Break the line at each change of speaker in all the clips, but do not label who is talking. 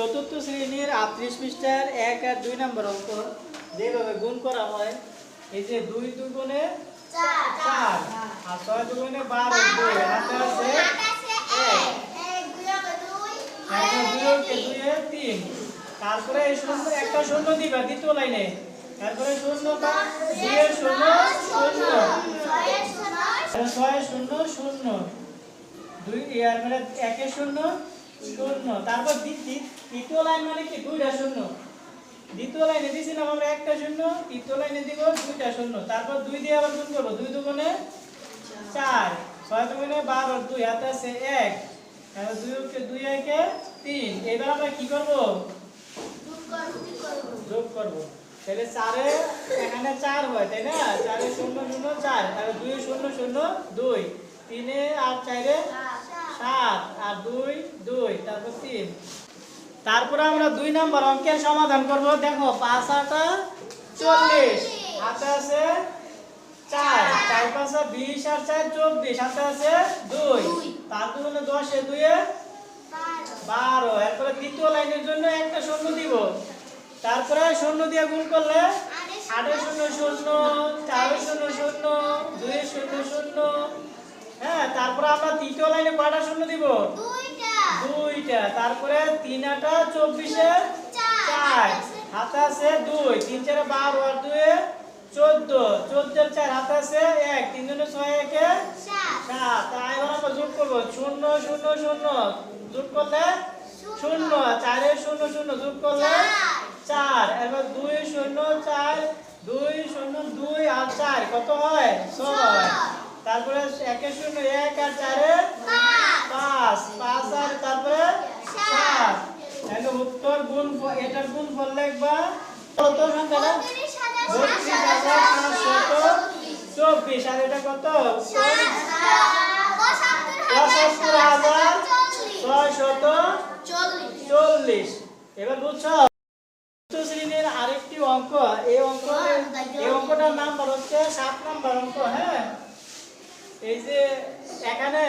চতুর্থ শ্রেণির আটত্রিশ পৃষ্ঠার এক আর দুই নম্বর অঙ্ক যেভাবে গুণ করা হয়, এই যে দুই দুগুণে চার, আর ছয় দুগুণে বারো, দুই হাতে আছে তিন। তারপরে এই শূন্য, একটা শূন্য দিবা, দ্বিতীয় লাইনে। তারপরে শূন্যটা দুইয়ের শূন্য শূন্য। ছয় শূন্য শূন্য। দুই ইয়ার মানে একের শূন্য শূন্য তারপর দ্বি- দ্বি- তৃতীয় লাইন মানে কি? দুইটা শূন্য। দ্বিতীয় লাইনে দিয়েছিলাম আমরা একটা শূন্য তৃতীয় লাইনে দিব দুইটা শূন্য। তারপর দুই দিয়ে আবার গুণ করব। দুই দুগুণে চার ছয় দুগুণে বারো দুই হাতে আছে এক। তারপর দুই দুই একে তিন। এবার আমরা কি করব? যোগ করব। তাহলে চারে এখানে চার হয় তাই না? চারে শূন্য শূন্য চার। তাহলে দুই শূন্য শূন্য দুই। তিনে আর চারে সাত আর দুই দুই তারপর তিন তারপরে আমরা দুই নম্বর অঙ্কের সমাধান করব। দেখো পাঁচ আটা চল্লিশ। হাতে আছে চার চার পাঁচে বিশ আর চার চব্বিশ। হাতে আছে দুই। তার দুগুণে দশে দুয়ে বারো। এরপরে দ্বিতীয় লাইনের জন্য একটা শূন্য দিব। তারপরে শূন্য দিয়ে গুণ করলে আটে শূন্য শূন্য চারে শূন্য শূন্য দুই শূন্য শূন্য। হ্যাঁ তারপরে আমরা তৃতীয় লাইনে কয়টা শূন্য দিব? দুইটা তারপরে তিন আটা চব্বিশে চার হাতে আছে দুই তিন চারে বারো আর দুয়ে চোদ্দ চোদ্দের চার হাতে আছে এক তিন জনে ছয় একে সাত। তাই এবার আমরা যোগ করব শূন্য শূন্য শূন্য। যোগ করলে শূন্য। চারের শূন্য শূন্য। যোগ করলে চার। এবার দুই শূন্য চার দুই শূন্য দুই আর চার কত হয়? ছয়। তারপরে একে শূন্য এক আর চারে পাঁচ পাঁচ আর তারপরে সাত এখন উত্তর গুণ এটার গুণ ফল লিখবা কত সংখ্যাটা বত্রিশ হাজার সাতশত চব্বিশ। আর এটা কত? পঁচাত্তর হাজার ছয় শত চল্লিশ। এবার বুঝছ? শ্রেণির আরেকটি অঙ্ক। এই অঙ্ক এই অঙ্কটার নাম্বার হচ্ছে সাত নাম্বার অঙ্ক হ্যাঁ? এই যে এখানে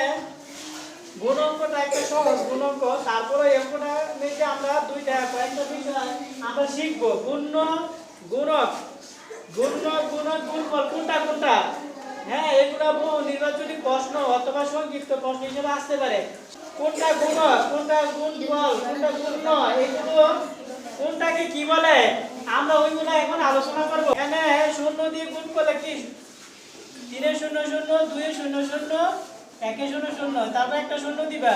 গুণ অঙ্কটা একটা সহজ গুণ তারপরে অঙ্কটা নিয়ে আমরা দুইটা কয়েকটা বিষয় আমরা শিখব। গুণ্য গুণক গুণ্য গুণক, গুণফল, কোনটা কোনটা? হ্যাঁ এগুলো নির্বাচনী প্রশ্ন অথবা সংক্ষিপ্ত প্রশ্ন হিসেবে আসতে পারে। কোনটা গুণক, কোনটা গুণফল, কোনটা গুণ্য এগুলো কোনটাকে কি বলে? আমরা ওইগুলো এখন আলোচনা করব। এখানে শূন্য দিয়ে গুণ করলে কি? তিনে শূন্য শূন্য, দুয়ে শূন্য শূন্য একে শূন্য শূন্য, তারপর একটা শূন্য দিবা।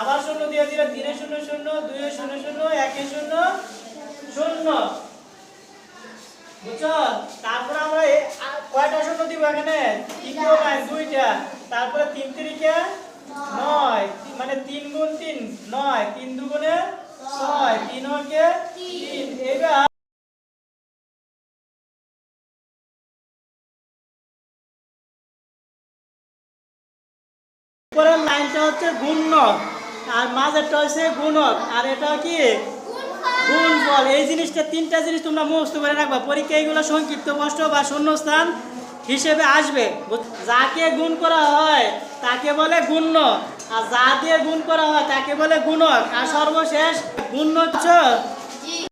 আবার শূন্য দিয়ে দিবা তিনে শূন্য শূন্য, দুয়ে শূন্য শূন্য, একে শূন্য শূন্য। বুঝছ? তারপর আমরা কয়টা শূন্য দিব এখানে? তৃতীয় দুইটা। তারপরে তিন তিরিকে নয় মানে তিন গুণ তিন, নয়। তিন দুগুণে উপরের লাইনটা হচ্ছে গুণক আর মাঝেরটা হচ্ছে গুণক আর এটা কি? গুণ গুণফল এই জিনিসটা তিনটা জিনিস তোমরা মুখস্থ করে রাখবা। পরীক্ষা এগুলো সংক্ষিপ্ত প্রশ্ন বা শূন্যস্থান হিসেবে আসবে। যাকে গুণ করা হয় তাকে বলে গুণ্য আর যা দিয়ে গুণ করা হয় তাকে বলে গুণক। আর সর্বশেষ গুণ্য হচ্ছে